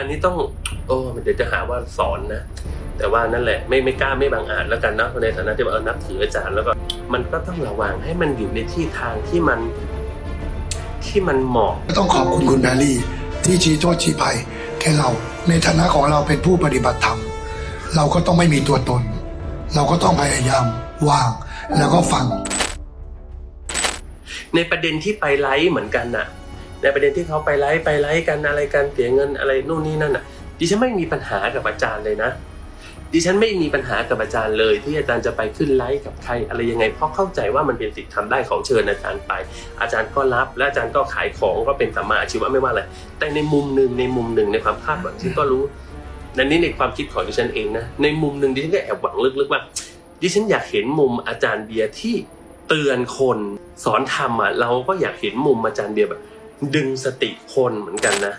อันนี้ต้อง โอ้มันเดี๋ยวจะหาว่าสอนนะ แต่ว่านั่นแหละไม่ไม่กล้าไม่บังอาจแล้วกันเนาะในฐานะที่ว่าเออนับถืออาจารย์แล้วก็มันก็ต้องระวังให้มันอยู่ในที่ทางที่มันที่มันเหมาะต้องขอบคุณคุณแพรรี่ ที่ชี้โทษชี้ภัยแก่เราในฐานะของเราเป็นผู้ปฏิบัติธรรม เราก็ต้องไม่มีตัวตน เราก็ต้องพยายามวางแล้วก็ฟัง ในประเด็นที่ไปไลฟ์เหมือนกันน่ะ ในประเด็นที่เขาไปไลฟ์ไปไลฟ์กันอะไรกันเสียเงินอะไรนู่นนี่นั่นน่ะ ดิฉันไม่มีปัญหากับอาจารย์เลยนะ ดิฉันไม่มีปัญหากับอาจารย์เลย ที่อาจารย์จะไปขึ้นไลฟ์กับใครอะไรยังไง เพราะเข้าใจว่ามันเป็นสิทธิ์ทำได้ของเชิญอาจารย์ไป อาจารย์ก็รับ และอาจารย์ก็ขายของก็เป็นสัมมาอาชีวะไม่ว่าอะไร แต่ในมุมหนึ่งในมุมหนึ่งในความคาดหวังที่ก็รู้นั่นนี่ในความคิดของดิฉันเองนะ ในมุมหนึ่งดิฉันก็แอบหวังลึกๆว่าดิฉันอยากเห็นมุมอาจารย์เบียร์ที่เตือนคนสอนธรรมอะเราก็อยากเห็นมุมอาจารย์เบียร์แบบ ดึงสติคนเหมือนกันนะ